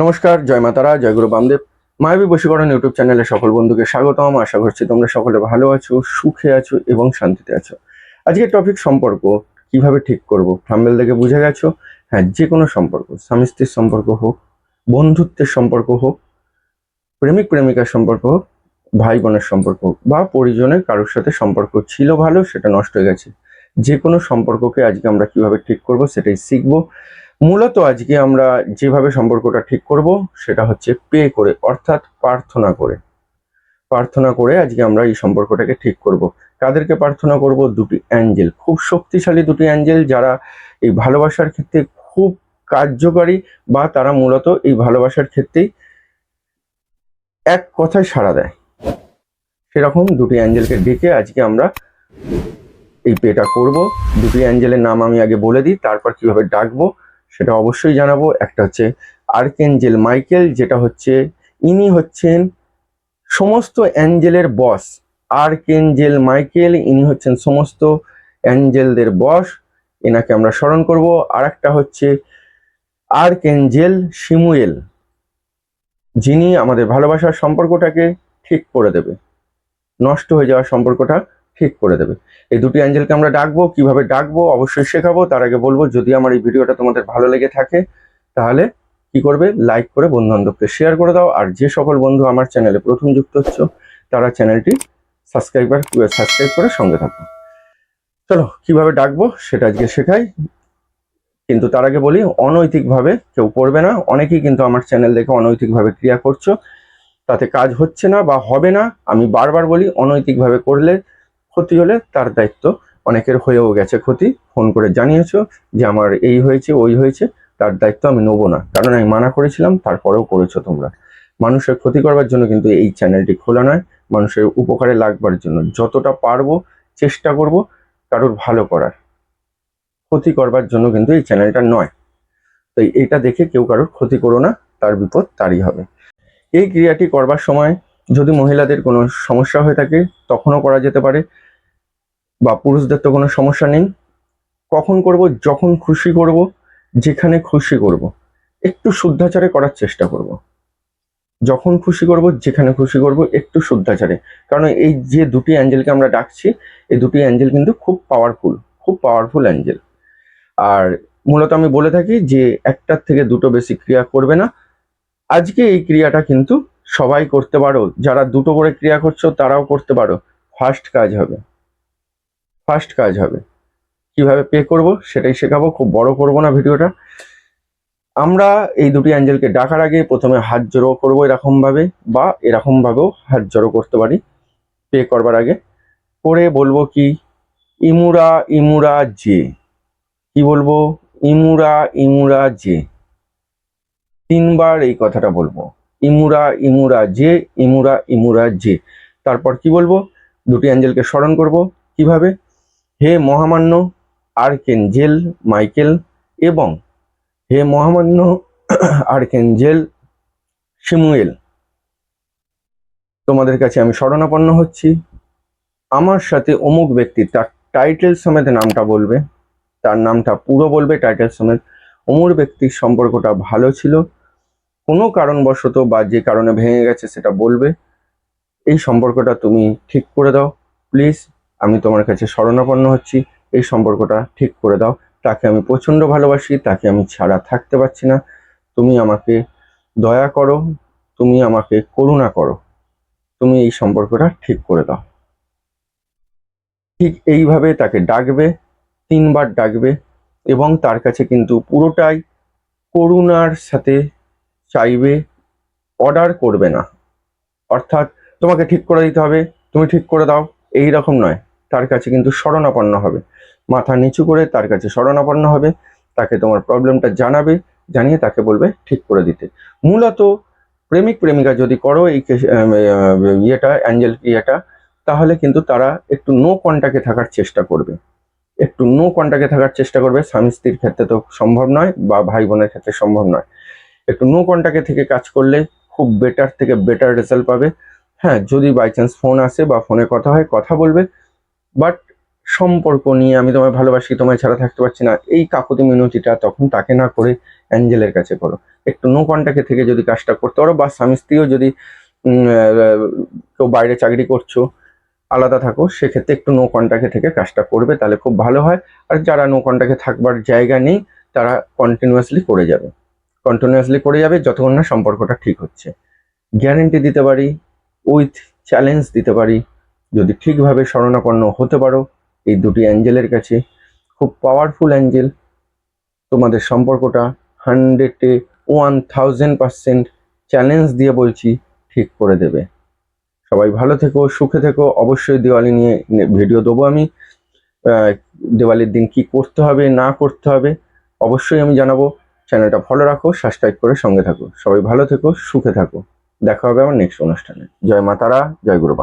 নমস্কার, জয় মাতারা, জয় গুরু বামদেব। মায়াবী বশীকরণ ইউটিউব চ্যানেলে সকল বন্ধুকে স্বাগতম। আশা করছি তোমরা সকলে ভালো আছো, সুখে আছো এবং শান্তিতে আছো। আজকের টপিক সম্পর্ক, কীভাবে ঠিক করব? থাম্বেল দেখে বুঝে গেছো? হ্যাঁ যে কোনো সম্পর্ক স্বামী স্ত্রীর সম্পর্ক হোক, বন্ধুত্বের সম্পর্ক হোক, প্রেমিক প্রেমিকার সম্পর্ক হোক ভাই বোনের সম্পর্ক হোক, বা পরিজনের কারোর সাথে সম্পর্ক ছিল ভালো, সেটা নষ্ট হয়ে গেছে। যে কোনো সম্পর্ককে আজকে আমরা কীভাবে ঠিক করব, সেটাই শিখব। মূলত আজকে আমরা যেভাবে সম্পর্কটা ঠিক করব, সেটা হচ্ছে পে করে, অর্থাৎ প্রার্থনা করে। প্রার্থনা করে আজকে আমরা এই সম্পর্কটাকে ঠিক করব। কাদেরকে প্রার্থনা করব? দুটি অ্যাঞ্জেল, খুব শক্তিশালী দুটি অ্যাঞ্জেল যারা এই ভালোবাসার ক্ষেত্রে খুব কার্যকারী বা তারা মূলত এই ভালোবাসার ক্ষেত্রেই এক কথায় সাড়া দেয়। সেরকম দুটি অ্যাঞ্জেলকে ডেকে আজকে আমরা এই পেটা করব। দুটি অ্যাঞ্জেলের নাম আমি আগে বলে দিই, তারপর কীভাবে ডাকবো সেটা অবশ্যই জানাব। একটা হচ্ছে আর্কেঞ্জেল মাইকেল, যেটা হচ্ছে ইনি হচ্ছেন সমস্ত অ্যাঞ্জেলের বস। আর্কেঞ্জেল মাইকেল, ইনি হচ্ছেন সমস্ত অ্যাঞ্জেলদের বস। এনাকে আমরা স্মরণ করব। আর একটা হচ্ছে আর্কেঞ্জেল শিমুয়েল, যিনি আমাদের ভালোবাসার সম্পর্কটাকে ঠিক করে দেবে। নষ্ট হয়ে যাওয়ার সম্পর্কটা ঠিক করে দেবে। এই দুটি অ্যাঞ্জেলকে আমরা ডাকবো, কীভাবে ডাকবো, অবশ্যই শেখাবো। তার আগে বলব, যদি আমার এই ভিডিওটা তোমাদের ভালো লেগে থাকে, তাহলে কি করবে? লাইক করে বন্ধু বান্ধবকে শেয়ার করে দাও। আর যে সকল বন্ধু আমার চ্যানেলে প্রথম যুক্ত হচ্ছ, তারা চ্যানেলটি সাবস্ক্রাইবার সাবস্ক্রাইব করে সঙ্গে থাকো। চলো, কীভাবে ডাকবো সেটা আজকে শেখাই। কিন্তু তার আগে বলি, অনৈতিকভাবে কেউ করবে না। অনেকেই কিন্তু আমার চ্যানেল দেখে অনৈতিকভাবে ক্রিয়া করছ। তাতে কাজ হচ্ছে না বা হবে না। আমি বারবার বলি, অনৈতিকভাবে করলে ক্ষতি হলে তার দায়িত্ব অনেকের হয়েও গেছে ক্ষতি। ফোন করে জানিয়েছো যে আমার এই হয়েছে, ওই হয়েছে, তার দায়িত্ব আমি নেব না। কারণ আমি মানা করেছিলাম, তারপরেও করেছ তোমরা। মানুষের ক্ষতি করবার জন্য কিন্তু এই চ্যানেলটি খোলা নয়। মানুষের উপকারে লাগবার জন্য যতটা পারব চেষ্টা করব কারোর ভালো করার। ক্ষতি করবার জন্য কিন্তু এই চ্যানেলটা নয়। তাই এটা দেখে কেউ কারোর ক্ষতি করো না, তার বিপদ তারই হবে। এই ক্রিয়াটি করবার সময় যদি মহিলাদের কোনো সমস্যা হয়ে থাকে, তখনও করা যেতে পারে। বা পুরুষদের তো কোনো সমস্যা নেই। কখন করব, যখন খুশি করব, যেখানে খুশি করব, একটু শুদ্ধাচারে করার চেষ্টা করব। যখন খুশি করব, যেখানে খুশি করব, একটু শুদ্ধাচারে। কারণ এই যে দুটি অ্যাঞ্জেলকে আমরা ডাকছি, এই দুটি অ্যাঞ্জেল কিন্তু খুব পাওয়ারফুল খুব পাওয়ারফুল অ্যাঞ্জেল। আর মূলত আমি বলে থাকি যে একটার থেকে দুটো বেশি ক্রিয়া করবে না। আজকে এই ক্রিয়াটা কিন্তু সবাই করতে পারো, যারা দুটো করে ক্রিয়া করছ তারাও করতে পারো। ফার্স্ট কাজ হবে। ফার্স্ট কাজ হবে। কীভাবে পে করব সেটাই শেখাবো, খুব বড় করব না ভিডিওটা। আমরা এই দুটি অ্যাঞ্জেলকে ডাকার আগে প্রথমে হাত জড়ো করব এরকম ভাবে বা এরকম ভাবেও হাত জড়ো করতে পারি পে করবার আগে। করে বলব কি, ইমুরা ইমুরা জে। কি বলব? ইমুরা ইমুরা জে। তিনবার এই কথাটা বলব। ইমুরা ইমুরা জে, ইমুরা ইমুরা জে। তারপর কি বলব? দুটি অ্যাঞ্জেলকে স্মরণ করব। কীভাবে? হে মহামান্য আর্কেঞ্জেল মাইকেল এবং হে মহামান্য আর্কেঞ্জেল শিমুয়েল। তোমাদের কাছে আমি শরণাপন্ন হচ্ছি। আমার সাথে অমুক ব্যক্তি তার টাইটেল সমেত নামটা বলবে। তার নামটা পুরো বলবে, টাইটেল সমেত। অমুক ব্যক্তির সম্পর্কটা ভালো ছিল। কোনো কারণবশত বা যে কারণে ভেঙে গেছে সেটা বলবে। এই সম্পর্কটা তুমি ঠিক করে দাও। প্লিজ আমি তোমার কাছে শরণাপন্ন হচ্ছি। এই সম্পর্কটা ঠিক করে দাও। তাকে আমি প্রচণ্ড ভালোবাসি, তাকে আমি ছাড়া থাকতে পারছি না। তুমি আমাকে দয়া করো, তুমি আমাকে করুণা করো। তুমি এই সম্পর্কটা ঠিক করে দাও। ঠিক এইভাবে তাকে ডাকবে, তিনবার ডাকবে এবং তার কাছে কিন্তু পুরোটাই করুণার সাথে চাইবে, অর্ডার করবে না। অর্থাৎ তোমাকে ঠিক করে দিতে হবে, তুমি ঠিক করে দাও এই রকম নয়। তার কাছে কিন্তু শরণাপন্ন হবে। মাথা নিচু করে তার কাছে শরণাপন্ন হবে, তাকে তোমার প্রবলেমটা জানাবে, জানিয়ে তাকে বলবে ঠিক করে দিতে। মূলত প্রেমিক, প্রেমিকা যদি করো এই ইয়েটা, অ্যাঞ্জেল ইয়েটা, তাহলে কিন্তু তারা একটু নো কন্টাক্টে থাকার চেষ্টা করবে। একটু নো কন্টাক্টে থাকার চেষ্টা করবে। স্বামী স্ত্রীর ক্ষেত্রে তো সম্ভব নয় বা ভাই বোনের ক্ষেত্রে সম্ভব নয়। একটু নো কন্টাক্টে থেকে কাজ করলে খুব বেটার থেকে বেটার রেজাল্ট পাবে। হ্যাঁ যদি বাই চান্স ফোন আসে বা ফোনে কথা হয়, কথা বলবে বাট সম্পর্ক নিয়ে আমি তোমায় ভালোবাসি, তোমায় ছাড়া থাকতে পারছি না, এই কাকুতি মিনতিটা তখন তাকে না করে অ্যাঞ্জেলের কাছে করো। একটু নো কন্ট্যাক্টে থেকে যদি কাজটা করতে পারো, বা স্বামী স্ত্রীও যদি কেউ বাইরে চাকরি করছ, আলাদা থাকো, সেক্ষেত্রে একটু নো কন্ট্যাক্টে থেকে কাজটা করবে, তাহলে খুব ভালো হয়। আর যারা নো কন্ট্যাক্টে থাকবার জায়গা নেই, তারা কন্টিনিউয়াসলি করে যাবে। কন্টিনিউয়াসলি করে যাবে যতক্ষণ না সম্পর্কটা ঠিক হচ্ছে। গ্যারেন্টি দিতে পারি উইথ চ্যালেঞ্জ দিতে পারি যদি ঠিকভাবে শরণাপন্ন হতে পারো, এই দুটি অ্যাঞ্জেলের কাছে, খুব পাওয়ারফুল অ্যাঞ্জেল। তোমাদের সম্পর্কটা হান্ড্রেডে ওয়ান থাউজেন্ড পার্সেন্ট চ্যালেঞ্জ দিয়ে বলছি, ঠিক করে দেবে। সবাই ভালো থেকো, সুখে থেকো। অবশ্যই দিওয়ালি নিয়ে ভিডিও দেবো আমি। দিওয়ালির দিন কি করতে হবে, না করতে হবে, অবশ্যই আমি জানাব। চ্যানেলটা ফলো রাখো সাবস্ক্রাইব করে সঙ্গে থাকো। সবাই ভালো থেকো, সুখে থাকো। দেখা হবে আমার নেক্সট অনুষ্ঠানে। জয় মাতারা জয় গুরু